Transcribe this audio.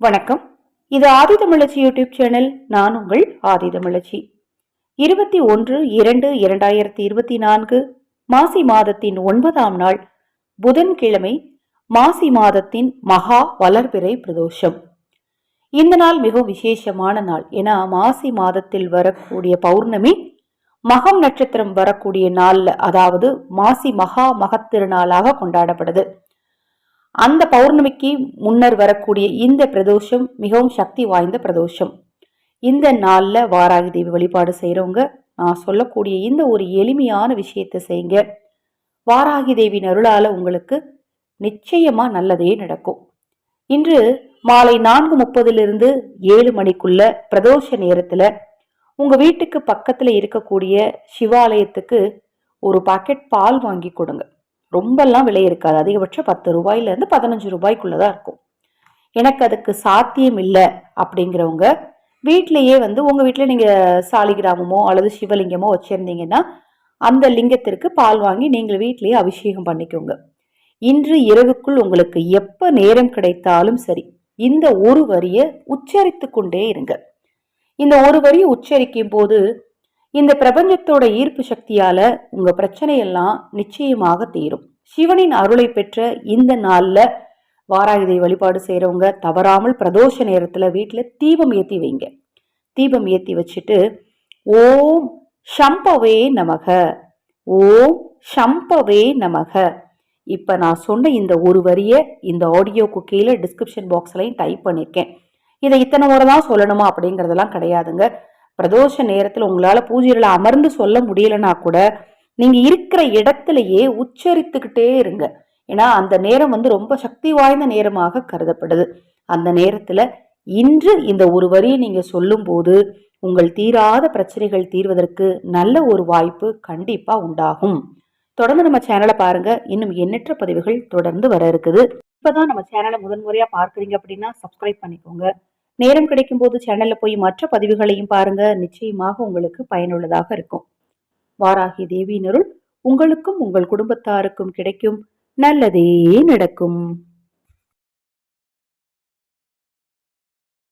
வணக்கம். இது ஆதி தமிழச்சி YouTube channel நான் உங்கள் ஆதி தமிழச்சி. இருபத்தி ஒன்று இரண்டு இரண்டாயிரத்தி இருபத்தி நான்கு மாசி மாதத்தின் ஒன்பதாம் நாள் புதன்கிழமை மாசி மாதத்தின் மகா வளர்பிறை பிரதோஷம். இந்த நாள் மிகவும் விசேஷமான நாள். ஏன்னா மாசி மாதத்தில் வரக்கூடிய பௌர்ணமி மகம் நட்சத்திரம் வரக்கூடிய நாளில் அதாவது மாசி மகா மகத்திருநாளாக கொண்டாடப்படுது. அந்த பௌர்ணமிக்கு முன்னர் வரக்கூடிய இந்த பிரதோஷம் மிகவும் சக்தி வாய்ந்த பிரதோஷம். இந்த நாளில் வாராகி தேவி வழிபாடு செய்கிறவங்க நான் சொல்லக்கூடிய இந்த ஒரு எளிமையான விஷயத்தை செய்யுங்க. வாராகி தேவி அருளால் உங்களுக்கு நிச்சயமாக நல்லதே நடக்கும். இன்று மாலை நான்கு முப்பதிலிருந்து ஏழு மணிக்குள்ள பிரதோஷ நேரத்தில் உங்கள் வீட்டுக்கு பக்கத்தில் இருக்கக்கூடிய சிவாலயத்துக்கு ஒரு பாக்கெட் பால் வாங்கி கொடுங்க. ரொம்பலாம் விலை இருக்காது. அதிகபட்சம் பத்து ரூபாயிலேருந்து பதினஞ்சு ரூபாய்க்குள்ளே தான் இருக்கும். எனக்கு அதுக்கு சாத்தியம் இல்லை அப்படிங்கிறவங்க வீட்டிலையே வந்து உங்கள் வீட்டில் நீங்கள் சாலிகிராமமோ அல்லது சிவலிங்கமோ வச்சுருந்தீங்கன்னா அந்த லிங்கத்திற்கு பால் வாங்கி நீங்கள் வீட்டிலேயே அபிஷேகம் பண்ணிக்கோங்க. இன்று இரவுக்குள் உங்களுக்கு எப்போ நேரம் கிடைத்தாலும் சரி இந்த ஒரு வரியை உச்சரித்து கொண்டே இருங்க. இந்த ஒரு வரியை உச்சரிக்கும் போது இந்த பிரபஞ்சத்தோட ஈர்ப்பு சக்தியால் உங்கள் பிரச்சனையெல்லாம் நிச்சயமாக தீரும். சிவனின் அருளை பெற்ற இந்த நாளில் வாராயுதை வழிபாடு செய்கிறவங்க தவறாமல் பிரதோஷ நேரத்தில் வீட்டில் தீபம் ஏற்றி வைங்க. தீபம் ஏற்றி வச்சுட்டு ஓம் ஷம்பவே நமக. ஓம் ஷம்பவே நமக. இப்போ நான் சொன்ன இந்த ஒரு வரியை இந்த ஆடியோக்கு கீழே டிஸ்கிரிப்ஷன் பாக்ஸ்லையும் டைப் பண்ணியிருக்கேன் இதை இத்தனை முறை தான் சொல்லணுமா அப்படிங்கிறதெல்லாம் கிடையாதுங்க. பிரதோஷ நேரத்தில் உங்களால் பூஜையில் அமர்ந்து சொல்ல முடியலன்னா கூட நீங்கள் இருக்கிற இடத்துலையே உச்சரித்துக்கிட்டே இருங்க. ஏன்னா அந்த நேரம் வந்து ரொம்ப சக்தி வாய்ந்த நேரமாக கருதப்படுது. அந்த நேரத்தில் இன்று இந்த ஒரு வரியை நீங்கள் சொல்லும்போது உங்கள் தீராத பிரச்சனைகள் தீர்வதற்கு நல்ல ஒரு வாய்ப்பு கண்டிப்பாக உண்டாகும். தொடர்ந்து நம்ம சேனலை பாருங்க. இன்னும் எண்ணற்ற பதிவுகள் தொடர்ந்து வர இருக்குது. இப்பதான் நம்ம சேனலை முதன்முறையா பார்க்குறீங்க அப்படின்னா சப்ஸ்கிரைப் பண்ணிக்கோங்க. நேரம் கிடைக்கும் போது சேனல்ல போய் மற்ற பதிவுகளையும் பாருங்க. நிச்சயமாக உங்களுக்கு பயனுள்ளதாக இருக்கும். வாராகி தேவியினருள் உங்களுக்கும் உங்கள் குடும்பத்தாருக்கும் கிடைக்கும் நல்லதே நடக்கும்.